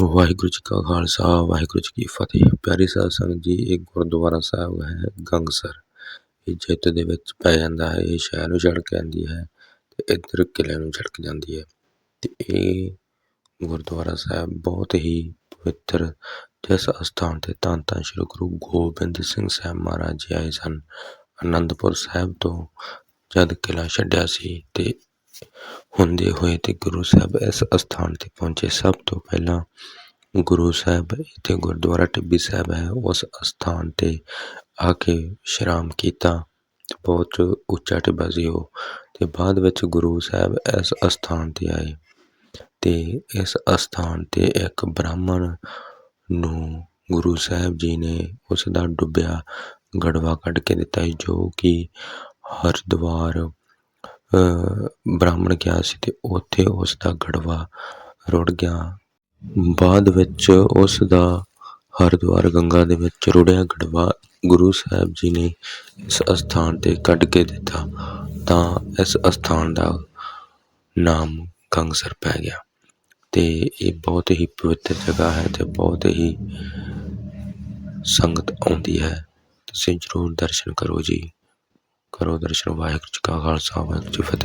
ਵਾਹਿਗੁਰੂ ਜੀ ਕਾ ਖਾਲਸਾ, ਵਾਹਿਗੁਰੂ ਜੀ ਕੀ ਫਤਿਹ। ਪਿਆਰੀ ਸਾਧ ਸੰਗਤ ਜੀ, ਇਹ ਗੁਰਦੁਆਰਾ ਸਾਹਿਬ ਹੈ, ਗੰਗਸਰ। ਇਹ ਜਿੱਤ ਦੇ ਵਿੱਚ ਪੈ ਜਾਂਦਾ ਹੈ, ਇਹ ਸ਼ਹਿਰ ਨੂੰ ਛੜਕ ਜਾਂਦੀ ਹੈ ਤੇ ਇੱਧਰ ਕਿਲੇ ਨੂੰ ਛੜਕ ਜਾਂਦੀ ਹੈ। ਤੇ ਇਹ ਗੁਰਦੁਆਰਾ ਸਾਹਿਬ ਬਹੁਤ ਹੀ ਪਵਿੱਤਰ, ਜਿਸ ਅਸਥਾਨ ਤੇ ਤਾਂ ਧੰਨ ਸ਼੍ਰੀ ਗੁਰੂ ਗੋਬਿੰਦ ਸਿੰਘ ਸਾਹਿਬ ਮਹਾਰਾਜ ਜੀ ਆਏ ਸਨ। ਅਨੰਦਪੁਰ ਸਾਹਿਬ ਤੋਂ ਜਦ ਕਿਲਾ ਛੱਡਿਆ ਸੀ ਤੇ ਹੁੰਦੇ ਹੋਏ ਤੇ ਗੁਰੂ ਸਾਹਿਬ ਇਸ ਅਸਥਾਨ ਤੇ ਪਹੁੰਚੇ। ਸਭ ਤੋਂ ਪਹਿਲਾਂ ਗੁਰੂ ਸਾਹਿਬ ਇੱਥੇ ਗੁਰਦੁਆਰਾ ਟਿੱਬੀ ਸਾਹਿਬ ਹੈ। ਉਸ ਅਸਥਾਨ ਤੇ ਆ ਕੇ ਵਿਸ਼ਰਾਮ ਕੀਤਾ। ਬਹੁਤ ਉੱਚਾ ਟਿੱਬਾ ਸੀ ਉਹ ਤੇ ਬਾਅਦ ਵਿੱਚ ਗੁਰੂ ਸਾਹਿਬ ਇਸ ਅਸਥਾਨ ਤੇ ਆਏ ਤੇ ਇਸ ਅਸਥਾਨ ਤੇ ਇੱਕ ਬ੍ਰਾਹਮਣ ਨੂੰ ਗੁਰੂ ਸਾਹਿਬ ਜੀ ਨੇ ਉਸ ਦਾ ਡੁੱਬਿਆ ਗੜਵਾ ਕੱਢ ਕੇ ਦਿੱਤਾ ਸੀ, ਜੋ ਕਿ ਹਰਿਦੁਆਰ ਬ੍ਰਾਹਮਣ ਗਿਆ ਸੀ ਤੇ ਉੱਥੇ ਉਸ ਦਾ ਗੜਵਾ ਰੁੜ ਗਿਆ। ਬਾਅਦ ਵਿੱਚ ਉਸ ਦਾ ਹਰਿਦੁਆਰ ਗੰਗਾ ਦੇ ਵਿੱਚ ਰੁੜਿਆ ਗੜਵਾ ਗੁਰੂ ਸਾਹਿਬ ਜੀ ਨੇ ਇਸ ਅਸਥਾਨ ਤੇ ਕੱਢ ਕੇ ਦਿੱਤਾ ਤਾਂ ਇਸ ਅਸਥਾਨ ਦਾ ਨਾਮ ਗੰਗਸਰ ਪੈ ਗਿਆ। ਤੇ ਇਹ ਬਹੁਤ ਹੀ ਪਵਿੱਤਰ ਜਗ੍ਹਾ ਹੈ ਤੇ ਬਹੁਤ ਹੀ ਸੰਗਤ ਆਉਂਦੀ ਹੈ। ਤੁਸੀਂ ਜ਼ਰੂਰ ਦਰਸ਼ਨ ਕਰੋ ਜੀ। ਕਰੋ ਦਰਸ਼ਨ ਵਾਹਿਗੁਰੂ ਜੀ ਕਾ ਖਾਲਸਾ ਵਾਹਿਗੁਰੂ ਜੀ ਫਤਿਹ।